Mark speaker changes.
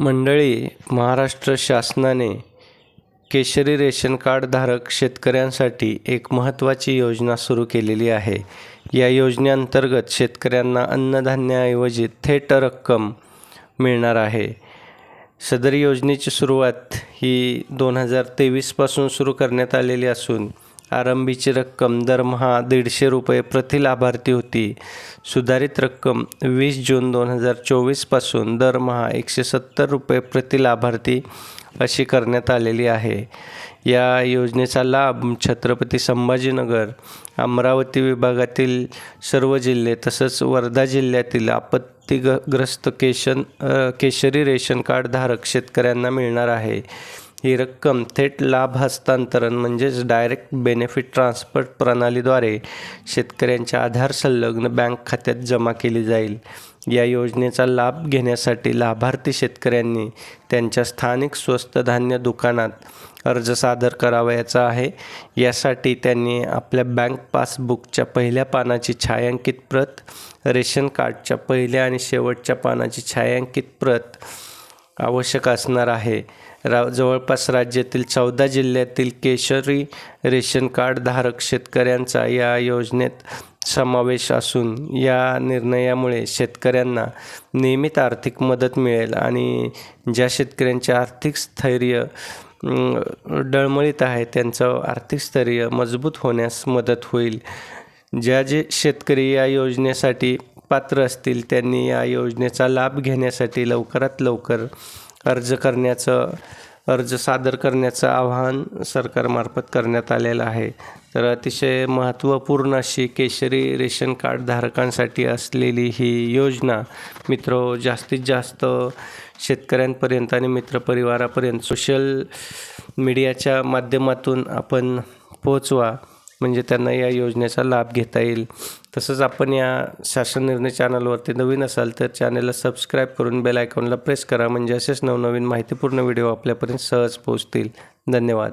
Speaker 1: मंडळी महाराष्ट्र शासनाने केशरी रेशन कार्डधारक शेतकऱ्यांसाठी एक महत्त्वाची योजना सुरू केलेली आहे. या योजनेअंतर्गत शेतकऱ्यांना अन्नधान्याऐवजी थेट रक्कम मिळणार आहे. सदर योजनेची सुरुवात ही दोन हजार तेवीसपासून सुरू करण्यात आलेली असून आरंभीची रक्कम दरमहा दीडशे रुपये प्रति लाभार्थी होती. सुधारित रक्कम वीस जून दोन हजार चोवीसपासून दरमहा एकशे सत्तर रुपये प्रति लाभार्थी अशी करण्यात आलेली आहे. या योजनेचा लाभ छत्रपती संभाजीनगर अमरावती विभागातील सर्व जिल्हे तसंच वर्धा जिल्ह्यातील आपत्तीग्रस्त केशन केशरी रेशन कार्डधारक शेतकऱ्यांना मिळणार आहे. ही रक्कम थेट लाभ हस्तांतरण म्हणजेच डायरेक्ट बेनिफिट ट्रान्सफर प्रणालीद्वारे शेतकऱ्यांच्या आधार संलग्न बँक खात्यात जमा केली जाईल. या योजनेचा लाभ घेण्यासाठी लाभार्थी शेतकऱ्यांनी त्यांच्या स्थानिक स्वस्त धान्य दुकानात अर्ज सादर करावयाचा आहे. यासाठी त्यांनी आपल्या बँक पासबुकच्या पहिल्या पानाची छायांकित प्रत रेशन कार्डच्या पहिल्या आणि शेवटच्या पानाची छायांकित प्रत आवश्यक असणार आहे. रा जवळपास राज्यातील चौदा जिल्ह्यातील केशरी रेशन कार्डधारक शेतकऱ्यांचा या योजनेत समावेश असून या निर्णयामुळे शेतकऱ्यांना नियमित आर्थिक मदत मिळेल आणि ज्या शेतकऱ्यांचे आर्थिक स्थैर्य डळमळीत आहे त्यांचं आर्थिक स्थैर्य मजबूत होण्यास मदत होईल. ज्या जे शेतकरी या योजनेसाठी पात्र असतील त्यांनी या योजनेचा लाभ घेण्यासाठी लवकरात लवकर अर्ज करण्याचं अर्ज सादर करण्याचं आवाहन सरकारमार्फत करण्यात आलेलं आहे. तर अतिशय महत्त्वपूर्ण अशी केशरी रेशन कार्ड धारकांसाठी असलेली ही योजना मित्र जास्तीत जास्त शेतकऱ्यांपर्यंत आणि मित्रपरिवारापर्यंत सोशल मीडियाच्या माध्यमातून आपण पोचवा म्हणजे त्यांना या योजनेचा लाभ घेता येईल. तसंच आपण या शासन निर्णय चॅनलवरती नवीन असाल तर चॅनलला सबस्क्राईब करून बेल आयकॉनला प्रेस करा. म्हणजे असेच नवनवीन माहितीपूर्ण व्हिडिओ आपल्यापर्यंत सहज पोहोचतील. धन्यवाद.